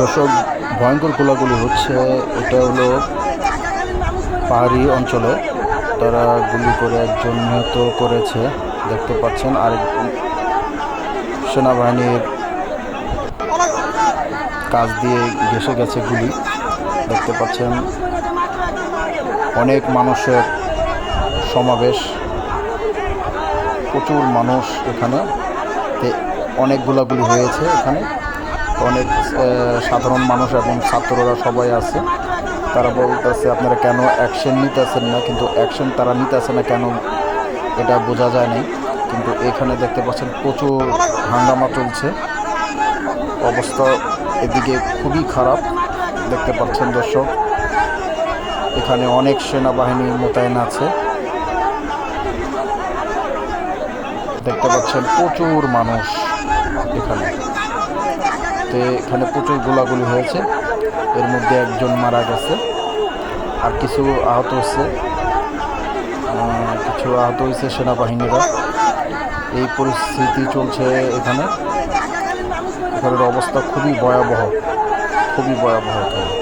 দর্শক, ভয়ঙ্কর গোলাগুলি হচ্ছে, এটা হলো পাহাড়ি অঞ্চলে। তারা গুলি করে একজন নিহত করেছে, দেখতে পাচ্ছেন। আর সেনাবাহিনীর কাজ দিয়ে ঘেসে গেছে গুলি, দেখতে পাচ্ছেন। অনেক মানুষের সমাবেশ, প্রচুর মানুষ এখানে। অনেক গোলাগুলি হয়েছে এখানে। অনেক সাধারণ মানুষ এবং ছাত্ররা সবাই আছে। তারা বলতেছে, আপনারা কেন অ্যাকশন নিতেছেন না? কিন্তু অ্যাকশন তারা নিতেছে না কেন, এটা বোঝা যায় নাই। কিন্তু এখানে দেখতে পাচ্ছেন প্রচুর হাঙ্গামা চলছে। অবস্থা এদিকে খুবই খারাপ, দেখতে পাচ্ছেন দর্শক। এখানে অনেক সেনাবাহিনী মোতায়েন আছে। দেখতে পাচ্ছেন প্রচুর মানুষ এখানে। তো এখানে প্রচুর গোলাগুলি হয়েছে। এর মধ্যে একজন মারা গেছে আর কিছু আহত হচ্ছে কিছু আহত হয়েছে সেনাবাহিনীরা। এই পরিস্থিতি চলছে এখানে। এখানের অবস্থা খুবই ভয়াবহ খুবই ভয়াবহ। এখানে